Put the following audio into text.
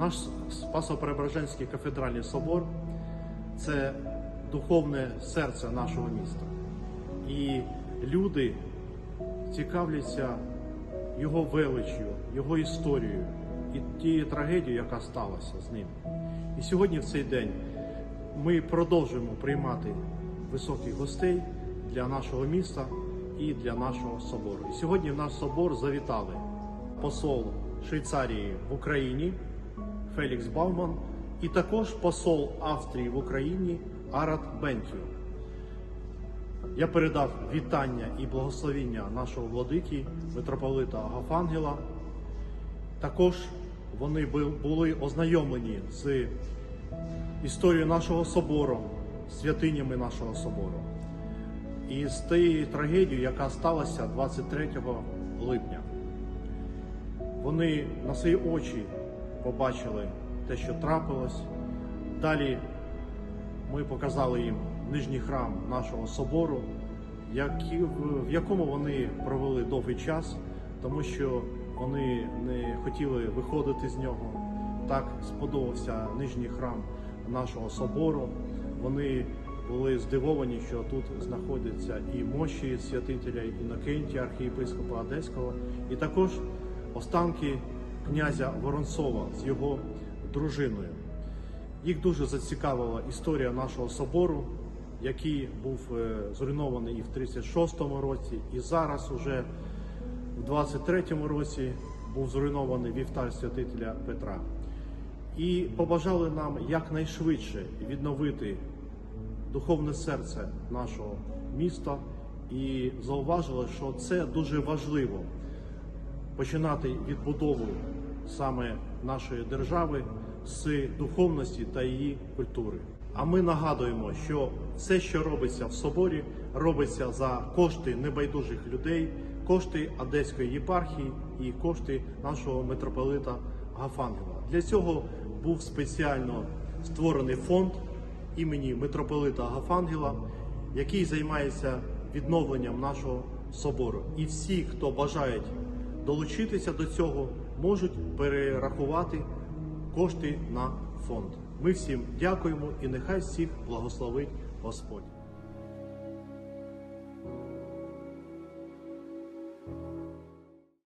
Наш Спасо-Преображенський кафедральний собор це духовне серце нашого міста. І люди цікавляться його величчю, його історією і тією трагедією, яка сталася з ним. І сьогодні, в цей день, ми продовжуємо приймати високих гостей для нашого міста і для нашого собору. І сьогодні в наш собор завітали посол Швейцарії в Україні Фелікс Бауман і також посол Австрії в Україні Арат Бентю. Я передав вітання і благословіння нашого владики, митрополита Агафангела. Також вони були ознайомлені з історією нашого собору, святинями нашого собору. І з тією трагедією, яка сталася 23 липня. Вони на свої очі побачили те, що трапилось. Далі ми показали їм нижній храм нашого собору, в якому вони провели довгий час, тому що вони не хотіли виходити з нього. Так сподобався нижній храм нашого собору. Вони були здивовані, що тут знаходяться і мощі святителя Інокентія, архієпископа Одеського, і також останки князя Воронцова з його дружиною. Їх дуже зацікавила історія нашого собору, який був е, зруйнований і в 36-му році, і зараз уже в 23-му році був зруйнований вівтар святителя Петра. І побажали нам якнайшвидше відновити духовне серце нашого міста і зауважили, що це дуже важливо починати відбудову саме нашої держави з духовності та її культури. А ми нагадуємо, що все, що робиться в соборі, робиться за кошти небайдужих людей, кошти Одеської єпархії і кошти нашого митрополита Гафангела. Для цього був спеціально створений фонд імені митрополита Гафангела, який займається відновленням нашого собору. І всі, хто бажають долучитися до цього, можуть перерахувати кошти на фонд. Ми всім дякуємо і нехай всіх благословить Господь.